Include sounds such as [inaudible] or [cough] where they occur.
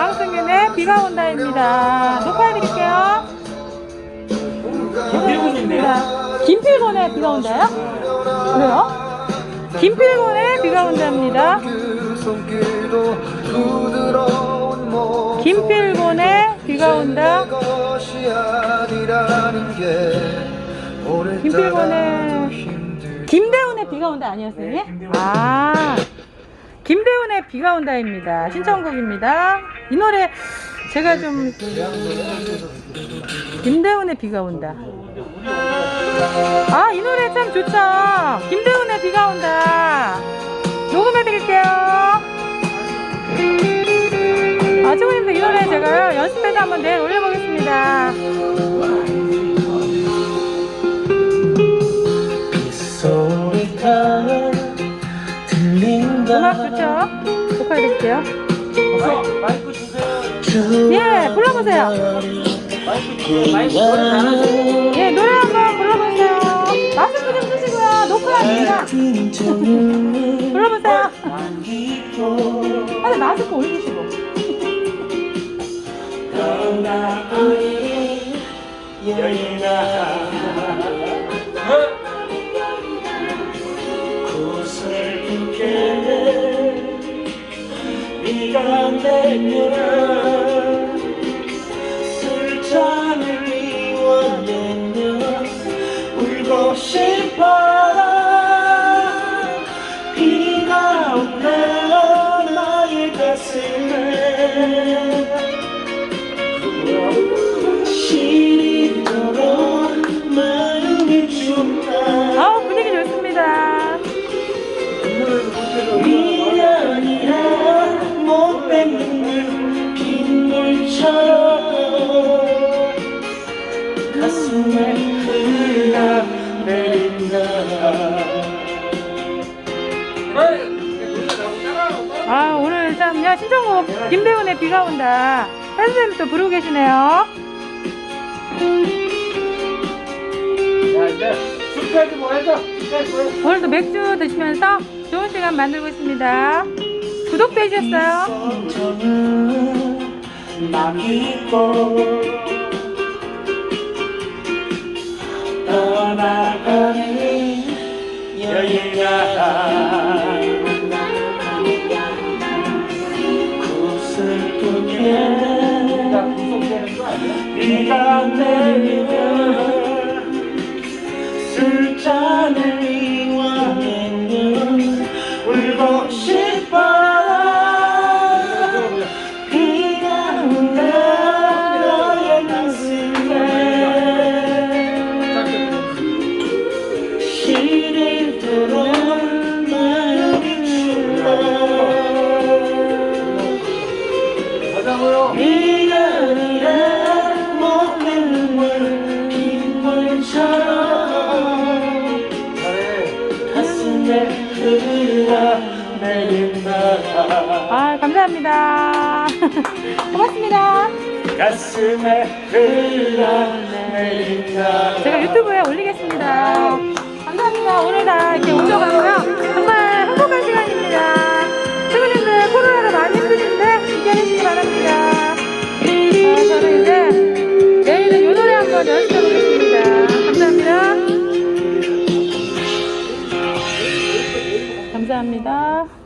강승윤의 비가 온다입니다. 녹화해드릴게요. 김필곤인데요? 김필곤의 비가 온다요? 왜요? 김필곤의 비가 온다입니다. 김필곤의 비가 온다. 김필곤의 김대훈의 비가 온다 아니었어요? 네. 아 김대훈의 비가 온다입니다. 신청곡입니다. 이 노래 제가 좀 김대훈의 비가 온다. 아 이 노래 참 좋죠. 김대훈의 비가 온다. 녹음해 드릴게요. 아 친구님들 이 노래 제가 연습해서 한번 내일 올려보겠습니다. 음악 좋죠? 마이크 주세요. 예, 불러보세요. 마이크 주세요. 마이크 노래 잘하시고. 예, 노래 한번 불러보세요. 마스크 좀 쓰시고요. 녹화합니다. 불러보세요. 아니, 마스크 올리시고. 고슬프 비가 온다 나의 가슴에 야, 신청곡, 김대훈의 비가 온다. 팬선생님 또 부르고 계시네요. 이제 뭐 해줘. 오늘도 맥주 드시면서 좋은 시간 만들고 있습니다. 구독도 해주셨어요. 떠나가는 여인아 아 가슴에 흘러내린다 아, 감사합니다. [laughs] 고맙습니다. 가슴에 흘러내린다 제가 유튜브에 올리겠습니다. 감사합니다. 오늘 다 이렇게 옮겨가고요. 감사합니다.